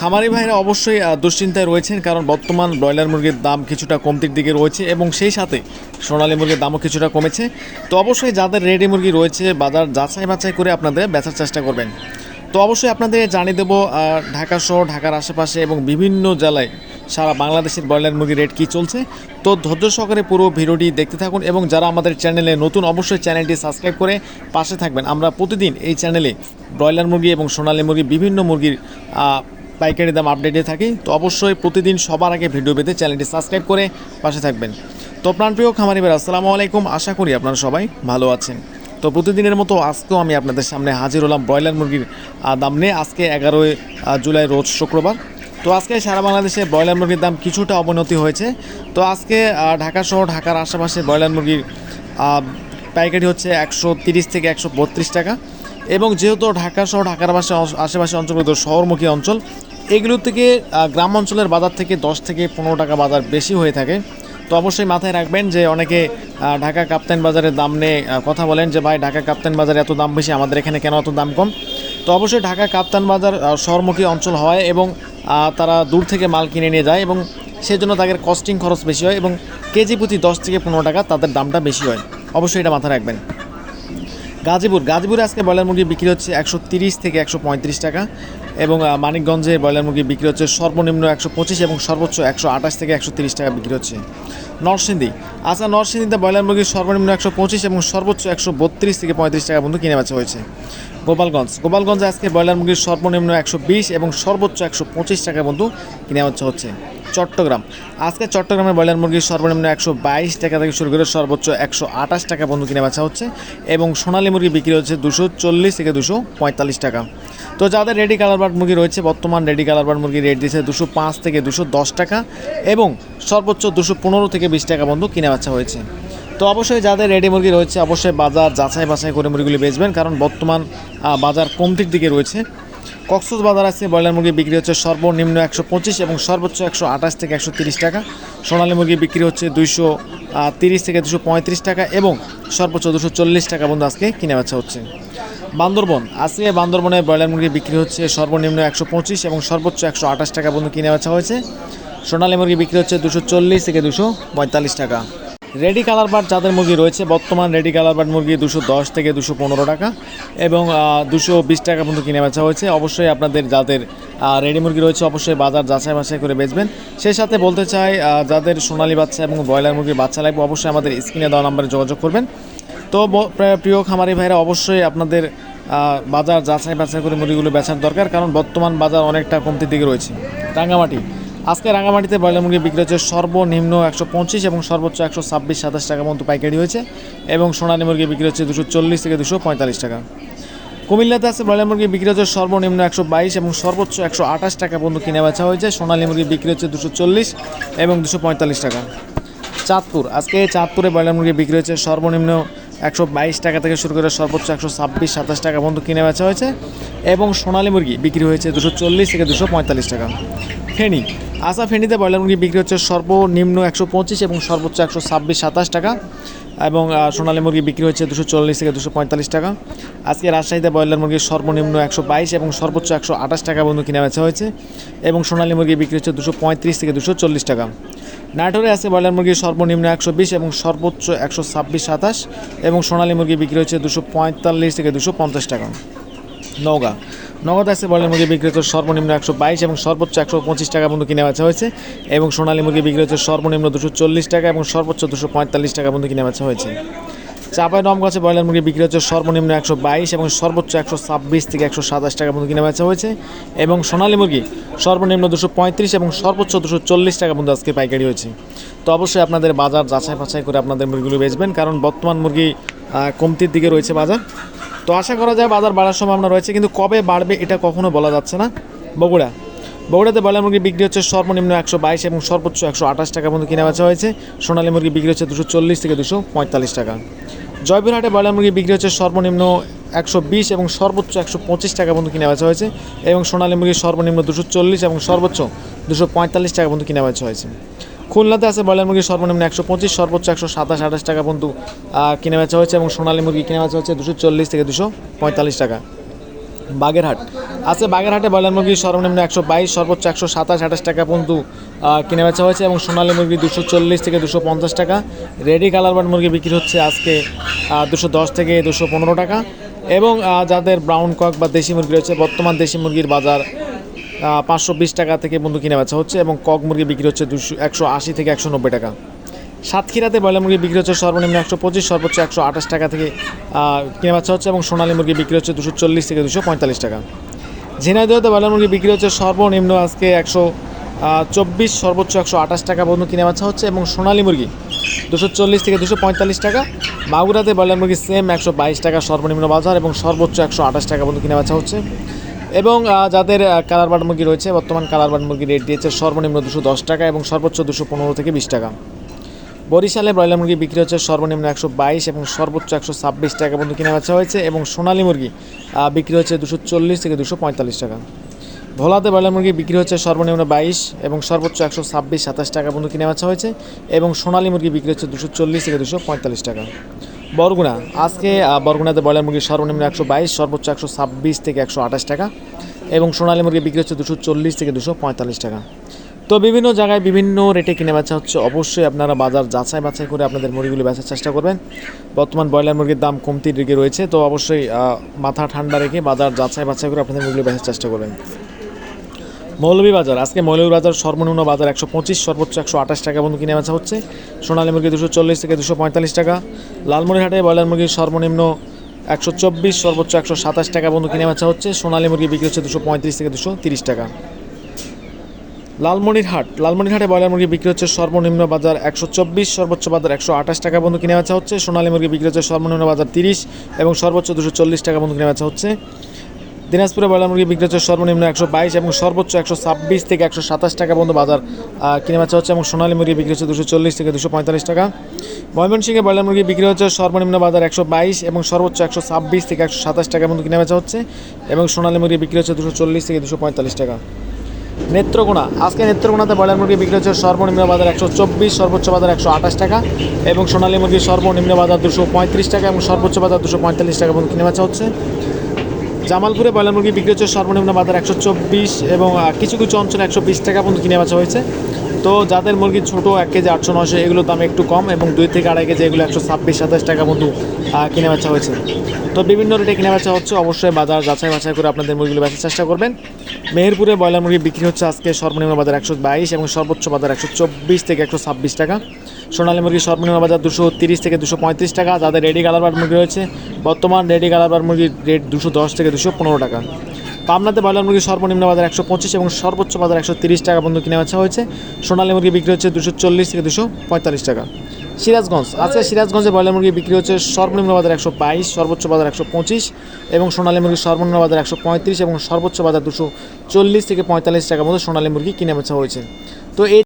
খামারি ভাইরা অবশ্যই দুশ্চিন্তায় রয়েছেন কারণ বর্তমান ব্রয়লার মুরগির দাম কিছুটা কমতির দিকে রয়েছে এবং সেই সাথে সোনালী মুরগির দামও কিছুটা কমেছে। তো অবশ্যই যাদের রেডি মুরগি রয়েছে, বাজার যাচাই বাছাই করে আপনাদের বেচার চেষ্টা করবেন। তো অবশ্যই আপনাদের জানিয়ে দেবো ঢাকা শহর, ঢাকার আশেপাশে এবং বিভিন্ন জেলায় সারা বাংলাদেশের ব্রয়লার মুরগির রেট কী চলছে। তো ধৈর্য সহকারে পুরো ভিডিওটি দেখতে থাকুন এবং যারা আমাদের চ্যানেলে নতুন, অবশ্যই চ্যানেলটি সাবস্ক্রাইব করে পাশে থাকবেন। আমরা প্রতিদিন এই চ্যানেলে ব্রয়লার মুরগি এবং সোনালী মুরগি বিভিন্ন মুরগির পাইকারি দাম আপডেটে থাকি। তো অবশ্যই প্রতিদিন সবার আগে ভিডিও পেতে চ্যানেলটি সাবস্ক্রাইব করে পাশে থাকবেন। তো প্রাণপ্রিয় খামারি ভাই আসসালামু আলাইকুম। আশা করি আপনারা সবাই ভালো আছেন। তো প্রতিদিনের মতো আজকেও আমি আপনাদের সামনে হাজির হলাম ব্রয়লার মুরগির দাম নিয়ে। আজকে এগারোই জুলাই রোজ শুক্রবার। তো আজকে সারা বাংলাদেশে ব্রয়লার মুরগির দাম কিছুটা অবনতি হয়েছে। তো আজকে ঢাকা শহর ঢাকার আশেপাশে ব্রয়লার মুরগির পাইকারি হচ্ছে একশো তিরিশ থেকে একশো বত্রিশ টাকা। এবং যেহেতু ঢাকা শহর ঢাকার পাশে আশেপাশে অঞ্চলগুলো শহরমুখী অঞ্চল এগুলো থেকে গ্রাম অঞ্চলের বাজার থেকে দশ থেকে পনেরো টাকা বাজার বেশি হয়ে থাকে। তো অবশ্যই মাথায় রাখবেন যে অনেকে ঢাকা কাপ্তান বাজারের দাম নিয়ে কথা বলেন যে, ভাই, ঢাকা কাপ্তান বাজারে এত দাম বেশি, আমাদের এখানে কেন এত দাম কম? তো অবশ্যই ঢাকা কাপ্তান বাজার শহরমুখী অঞ্চল হয় এবং তারা দূর থেকে মাল কিনে নিয়ে যায় এবং সেজন্য তাদের কস্টিং খরচ বেশি হয় এবং কেজি প্রতি দশ থেকে পনেরো টাকা তাদের দামটা বেশি হয়। অবশ্যই এটা মাথায় রাখবেন। গাজীপুর। গাজীপুরে আজকে ব্রয়লার মুরগি বিক্রি হচ্ছে একশো তিরিশ থেকে একশো পঁয়ত্রিশ টাকা এবং মানিকগঞ্জে ব্রয়লার মুরগি বিক্রি হচ্ছে সর্বনিম্ন একশো পঁচিশ এবং সর্বোচ্চ একশো আঠাশ থেকে একশো তিরিশ টাকা বিক্রি হচ্ছে। নরসিংদী। আচ্ছা নরসিংদীতে ব্রয়লার মুরগির সর্বনিম্ন একশো পঁচিশ এবং সর্বোচ্চ একশো বত্রিশ থেকে পঁয়ত্রিশ টাকা পর্যন্ত কিনে বেচা হয়েছে। গোপালগঞ্জ। গোপালগঞ্জে আজকে ব্রয়লার মুরগির সর্বনিম্ন একশো বিশ এবং সর্বোচ্চ একশো পঁচিশ টাকা পর্যন্ত কিনে বেচা হচ্ছে। চট্টগ্রাম। আজকে চট্টগ্রামের ব্রয়লার মুরগির সর্বনিম্ন একশো বাইশ টাকা থেকে শুরু করে সর্বোচ্চ একশো আঠাশ টাকা পর্যন্ত কিনে বেচা হচ্ছে এবং সোনালী মুরগি বিক্রি হচ্ছে দুশো চল্লিশ থেকে দুশো পঁয়তাল্লিশ টাকা। তো যাদের রেডি কালার বার্ড মুরগি রয়েছে, বর্তমান রেডি কালার বার্ড মুরগি রেট দিয়েছে দুশো পাঁচ থেকে দুশো দশ টাকা এবং সর্বোচ্চ দুশো পনেরো থেকে বিশ টাকা পর্যন্ত কিনে বেচা হয়েছে। তো অবশ্যই যাদের রেডি মুরগি রয়েছে, অবশ্যই বাজার যাচাই বাছাই করে মুরগিগুলি বেচবেন, কারণ বর্তমান বাজার কমতির দিকে রয়েছে। কক্সবাজার বাজার আছে, ব্রয়লার মুরগি বিক্রি হচ্ছে সর্বনিম্ন একশো পঁচিশ এবং সর্বোচ্চ একশো আঠাশ থেকে একশো তিরিশ টাকা। সোনালী মুরগি বিক্রি হচ্ছে দুইশো তিরিশ থেকে দুশো পঁয়ত্রিশ টাকা এবং সর্বোচ্চ দুশো চল্লিশ টাকা পর্যন্ত আজকে কিনে বেচা হচ্ছে। বান্দরবন, আজকে বান্দরবনে ব্রয়লার মুরগি বিক্রি হচ্ছে সর্বনিম্ন একশো পঁচিশ এবং সর্বোচ্চ একশো আঠাশ টাকা পর্যন্ত কিনে বেচা হয়েছে। সোনালী মুরগি বিক্রি হচ্ছে দুশো চল্লিশ থেকে দুশো পঁয়তাল্লিশ টাকা। রেডি কালার বার্ড যাদের মুরগি রয়েছে, বর্তমান রেডি কালার বার্ড মুরগি দুশো দশ থেকে দুশো পনেরো টাকা এবং দুশো বিশ টাকা পর্যন্ত কিনে বেচা হয়েছে। অবশ্যই আপনাদের যাদের রেডি মুরগি রয়েছে অবশ্যই বাজার যাচাই বাছাই করে বেচবেন। সেই সাথে বলতে চাই যাদের সোনালী বাচ্চা এবং ব্রয়লার মুরগির বাচ্চা লাগবে, অবশ্যই আমাদের স্ক্রিনে দেওয়া নাম্বারে যোগাযোগ করবেন। তো প্রিয় খামারি ভাইরা, অবশ্যই আপনাদের বাজার যাচাই বাছাই করে মুরগিগুলো বেচার দরকার, কারণ বর্তমান বাজার অনেকটা কমতির দিকে রয়েছে। রাঙ্গামাটি। আজকে রাঙ্গামাটিতে ব্রয়লার মুরগি বিক্রি হচ্ছে সর্বনিম্ন একশো পঁচিশ এবং সর্বোচ্চ একশো ছাব্বিশ, সাতাশ টাকা মতো পাইকারি হয়েছে এবং সোনালী মুরগি বিক্রি হচ্ছে দুশো চল্লিশ থেকে দুশো পঁয়তাল্লিশ টাকা। কুমিল্লাতে আছে ব্রয়লার মুরগি বিক্রি হচ্ছে সর্বনিম্ন একশো বাইশ এবং সর্বোচ্চ একশো আঠাশ টাকা পর্যন্ত কিনে বেচা হয়েছে। সোনালী মুরগি বিক্রি হচ্ছে দুশো চল্লিশ এবং দুশো পঁয়তাল্লিশ টাকা। চাঁদপুর, আজকে চাঁদপুরে ব্রয়লার মুরগি বিক্রি হচ্ছে সর্বনিম্ন একশো বাইশ টাকা থেকে শুরু করে সর্বোচ্চ একশো ছাব্বিশ, সাতাশ টাকা পর্যন্ত কিনে বেচা হয়েছে এবং সোনালী মুরগি বিক্রি হয়েছে দুশো চল্লিশ থেকে দুশো পঁয়তাল্লিশ টাকা। ফেনি আসা ফেনিতে ব্রয়লার মুরগি বিক্রি হচ্ছে সর্বনিম্ন একশো পঁচিশ এবং সর্বোচ্চ একশো ছাব্বিশ, সাতাশ টাকা এবং সোনালী মুরগি বিক্রি হচ্ছে দুশো চল্লিশ থেকে দুশো পঁয়তাল্লিশ টাকা। আজকে রাজশাহীতে ব্রয়লার মুরগি সর্বনিম্ন একশো বাইশ এবং সর্বোচ্চ একশো আঠাশ টাকা পর্যন্ত কিনে বেচা হয়েছে এবং সোনালী মুরগি বিক্রি হচ্ছে দুশো পঁয়ত্রিশ থেকে দুশো চল্লিশ টাকা। নাটোরে আছে ব্রয়লার মুরগির সর্বনিম্ন একশো বিশ এবং সর্বোচ্চ একশো ছাব্বিশ সাতাশ এবং সোনালী মুরগি বিক্রি হচ্ছে দুশো পঁয়তাল্লিশ থেকে দুশো পঞ্চাশ টাকা। নওগাঁ। নগদ আছে ব্রয়লার মুরগি বিক্রি হচ্ছে সর্বনিম্ন একশো বাইশ এবং সর্বোচ্চ একশো পঁচিশ টাকা পর্যন্ত কিনে বেচা হয়েছে এবং সোনালী মুরগি বিক্রি হচ্ছে সর্বনিম্ন দুশো চল্লিশ টাকা এবং সর্বোচ্চ দুশো পঁয়তাল্লিশ টাকা পর্যন্ত কিনে বেচা হয়েছে। চাপাই নমগাছে ব্রয়লার মুরগি বিক্রি হচ্ছে সর্বনিম্ন একশো বাইশ এবং সর্বোচ্চ একশো ছাব্বিশ থেকে একশো সাতাশ টাকা পর্যন্ত কিনে বেচা হয়েছে। এবং সোনালী মুরগি সর্বনিম্ন দুশো পঁয়ত্রিশ এবং সর্বোচ্চ দুশো চল্লিশ টাকা পর্যন্ত আজকে পাইকারি হয়েছে। তো অবশ্যই আপনাদের বাজার যাচাই বাছাই করে আপনাদের মুরগিগুলো বেচবেন, কারণ বর্তমান মুরগি কমতির দিকে রয়েছে বাজার। তো আশা করা যায় বাজার বাড়ার সম্ভাবনা রয়েছে, কিন্তু কবে বাড়বে এটা কখনো বলা যাচ্ছে না। বগুড়া। বগুড়াতে ব্রয়লার মুরগি বিক্রি হচ্ছে সর্বনিম্ন একশো বাইশ এবং সর্বোচ্চ একশো আঠাশ টাকা পর্যন্ত কিনে বেচা হয়েছে। সোনালী মুরগি বিক্রি হচ্ছে দুশো চল্লিশ থেকে দুশো পঁয়তাল্লিশ টাকা। জয়পুরহাটে ব্রয়লার মুরগি বিক্রি হচ্ছে সর্বনিম্ন একশো বিশ এবং সর্বোচ্চ একশো পঁচিশ টাকা পর্যন্ত কিনে বেচা হয়েছে এবং সোনালী মুরগি সর্বনিম্ন দুশো চল্লিশ এবং সর্বোচ্চ দুশো পঁয়তাল্লিশ টাকা পর্যন্ত কিনে বেচা হয়েছে। খুলনাতে আছে ব্রয়লার মুরগি সর্বনিম্ন একশো পঁচিশ, সর্বোচ্চ একশো সাতাশ, আঠাশ টাকা পর্যন্ত কিনে বেচা হয়েছে এবং সোনালী মুরগি কিনে বেচা হচ্ছে দুশো চল্লিশ থেকে দুশো পঁয়তাল্লিশ টাকা। বাগেরহাট আছে বাগেরহাটে ব্রয়লার মুরগি সর্বনিম্ন একশো বাইশ, সর্বোচ্চ একশো সাতাশ, আঠাশ টাকা পর্যন্ত কিনে বেচা হয়েছে এবং সোনালী মুরগি দুশো চল্লিশ থেকে দুশো পঞ্চাশ টাকা। রেডি কালার বার্ড মুরগি বিক্রি হচ্ছে আজকে দুশো দশ থেকে দুশো পনেরো টাকা। এবং যাদের ব্রাউন কক বা দেশি মুরগি রয়েছে, বর্তমান দেশি মুরগির বাজার পাঁচশো বিশ টাকা থেকে বন্ধু কিনে বেচা হচ্ছে এবং কক মুরগি বিক্রি হচ্ছে দুশো, একশো আশি থেকে একশো নব্বই টাকা। সাতক্ষীরাতে ব্রয়লার মুরগি বিক্রি হচ্ছে সর্বনিম্ন একশো পঁচিশ, সর্বোচ্চ একশো আঠাশ টাকা থেকে কিনে বেচা হচ্ছে এবং সোনালী মুরগি বিক্রি হচ্ছে দুশো চল্লিশ থেকে দুশো পঁয়তাল্লিশ টাকা। ঝিনাইদহতে ব্রয়লার মুরগি বিক্রি হচ্ছে সর্বনিম্ন আজকে একশো চব্বিশ, সর্বোচ্চ একশো আঠাশ টাকা পর্যন্ত কিনে বেচা হচ্ছে এবং সোনালী মুরগি দুশো চল্লিশ থেকে দুশো পঁয়তাল্লিশ টাকা। মাগুরাতে ব্রয়লার মুরগি সেম একশো বাইশ টাকা সর্বনিম্ন বাজার এবং সর্বোচ্চ একশো আঠাশ টাকা পর্যন্ত কিনে বেচা হচ্ছে। এবং যাদের কালার বার্ড মুরগি রয়েছে, বর্তমান কালার বার্ড মুরগি রেট দিয়েছে সর্বনিম্ন দুশো দশ টাকা এবং সর্বোচ্চ দুশো পনেরো থেকে বিশ টাকা। বরিশালে ব্রয়লার মুরগি বিক্রি হচ্ছে সর্বনিম্ন একশো বাইশ এবং সর্বোচ্চ একশো ছাব্বিশ টাকা পর্যন্ত কিনে বেচা হয়েছে এবং সোনালী মুরগি বিক্রি হচ্ছে দুশো চল্লিশ থেকে দুশো পঁয়তাল্লিশ টাকা। ভোলাতে ব্রয়লার মুরগি বিক্রি হচ্ছে সর্বনিম্ন বাইশ এবং সর্বোচ্চ একশো ছাব্বিশ, সাতাশ টাকা পর্যন্ত কিনে বেচা হয়েছে এবং সোনালী মুরগি বিক্রি হচ্ছে দুশো চল্লিশ থেকে দুশো পঁয়তাল্লিশ টাকা। বরগুনা, আজকে বরগুনাতে ব্রয়লার মুরগি সর্বনিম্ন একশো বাইশ, সর্বোচ্চ একশো ছাব্বিশ থেকে একশো আঠাশ টাকা এবং সোনালী মুরগি বিক্রি হচ্ছে দুশো চল্লিশ থেকে দুশো পঁয়তাল্লিশ টাকা। তো বিভিন্ন জায়গায় বিভিন্ন রেটে কিনে বেচা হচ্ছে। অবশ্যই আপনারা বাজার যাচাই বাছাই করে আপনাদের মুরগিগুলো বেচার চেষ্টা করবেন। বর্তমান ব্রয়লার মুরগির দাম কমতির দিকে রয়েছে। তো অবশ্যই মাথা ঠান্ডা রেখে বাজার যাচাই বাছাই করে আপনাদের মুরগিগুলো বেচার চেষ্টা করবেন। বাজার, আজকে মৌলভী বাজার সর্বনিম্ন বাজার একশো পঁচিশ, সর্বোচ্চ একশো আঠাশ টাকা পর্যন্ত কিনে বেচা হচ্ছে। সোনালী মুরগি দুশো চল্লিশ থেকে দুশো পঁয়তাল্লিশ টাকা। লালমনিরহাটে ব্রয়লার মুরগির সর্বনিম্ন একশো চব্বিশ, সর্বোচ্চ একশো সাতাশ টাকা পর্যন্ত কিনে বেচা হচ্ছে। সোনালী মুরগি বিক্রি হচ্ছে দুশো পঁয়ত্রিশ থেকে দুশো তিরিশ টাকা। লালমনিরহাট। লালমনিরহাটে ব্রয়লার মুরগি বিক্রি হচ্ছে সর্বনিম্ন বাজার একশো চব্বিশ, সর্বোচ্চ বাজার একশো আঠাশ টাকা পর্যন্ত কিনে বেচা হচ্ছে, সোনালী মুরগি বিক্রি হচ্ছে সর্বনিম্ন বাজার তিরিশ এবং সর্বোচ্চ দুশো চল্লিশ টাকা পর্যন্ত কিনে বেচা হচ্ছে। দিনাজপুরে ব্রয়লার মুরগি বিক্রি হচ্ছে সর্বনিম্ন একশো বাইশ এবং সর্বোচ্চ একশো ছাব্বিশ থেকে একশো সাতাশ টাকা পর্যন্ত বাজার কিনে বেচা হচ্ছে এবং সোনালী মুরগি বিক্রি হচ্ছে দুশো চল্লিশ থেকে দুশো পঁয়তাল্লিশ টাকা। ময়মনসিংহে ব্রয়লার মুরগি বিক্রি হচ্ছে সর্বনিম্ন বাজার একশো বাইশ এবং সর্বোচ্চ একশো ছাব্বিশ থেকে একশো সাতাশ টাকা পর্যন্ত কিনে বেচা হচ্ছে এবং সোনালী মুরগি বিক্রি হচ্ছে দুশো চল্লিশ থেকে দুশো পঁয়তাল্লিশ টাকা। নেত্রকোনা। আজকে নেত্রকোনাতে ব্রয়লার মুরগি বিক্রি হচ্ছে সর্বনিম্ন বাজার একশো চব্বিশ, সর্বোচ্চ বাজার একশো আঠাশ টাকা এবং সোনালী মুরগির সর্বনিম্ন বাজার দুশো পঁয়ত্রিশ টাকা এবং সর্বোচ্চ বাজার দুশো পঁয়তাল্লিশ টাকা এবং কিনে বেচা হচ্ছে। জামালপুরে ব্রয়লার মুরগি বিক্রি হচ্ছে সর্বনিম্ন বাজার একশো চব্বিশ এবং কিছু কিছু অঞ্চলে একশো বিশ টাকা পর্যন্ত কিনে বেচা হয়েছে। তো যাদের মুরগি ছোট, এক কেজি আটশো নশো এগুলোর দাম একটু কম এবং দুই থেকে আড়াই কেজি এগুলো একশো ছাব্বিশ, সাতাশ টাকা মতো কিনে বেচা হয়েছে। তো বিভিন্ন রেটে কিনে বেচা হচ্ছে। অবশ্যই বাজার যাচাই বাছাই করে আপনাদের মুরগিগুলো বেচার চেষ্টা করবেন। মেহেরপুরে ব্রয়লার মুরগি বিক্রি হচ্ছে আজকে সর্বনিম্ন বাজার একশো বাইশ এবং সর্বোচ্চ বাজার একশো চব্বিশ থেকে একশো ছাব্বিশ টাকা। সোনালী মুরগি সর্বনিম্ন বাজার দুশো তিরিশ থেকে দুশো পঁয়ত্রিশ টাকা। যাদের রেডি কালারবার মুরগি রয়েছে, বর্তমান রেডি কালারবার মুরগির রেট দুশো দশ থেকে দুশো পনেরো টাকা। পাবনাতে ব্রয়লার মুরগি সর্বনিম্ন বাজার একশো পঁচিশ এবং সর্বোচ্চ বাজার একশো তিরিশ টাকা পর্যন্ত কিনে বেচা হয়েছে। সোনালী মুরগি বিক্রি হচ্ছে দুশো চল্লিশ থেকে দুশো পঁয়তাল্লিশ টাকা। সিরাজগঞ্জ আজকে সিরাজগঞ্জে ব্রয়লার মুরগি বিক্রি হচ্ছে সর্বনিম্ন বাজার একশো বাইশ, সর্বোচ্চ বাজার একশো পঁচিশ এবং সোনালী মুরগি সর্বনিম্ন বাজার একশো পঁয়ত্রিশ এবং সর্বোচ্চ বাজার দুশো চল্লিশ থেকে পঁয়তাল্লিশ টাকা মতো সোনালী মুরগি কিনে বেচা হয়েছে। তো এই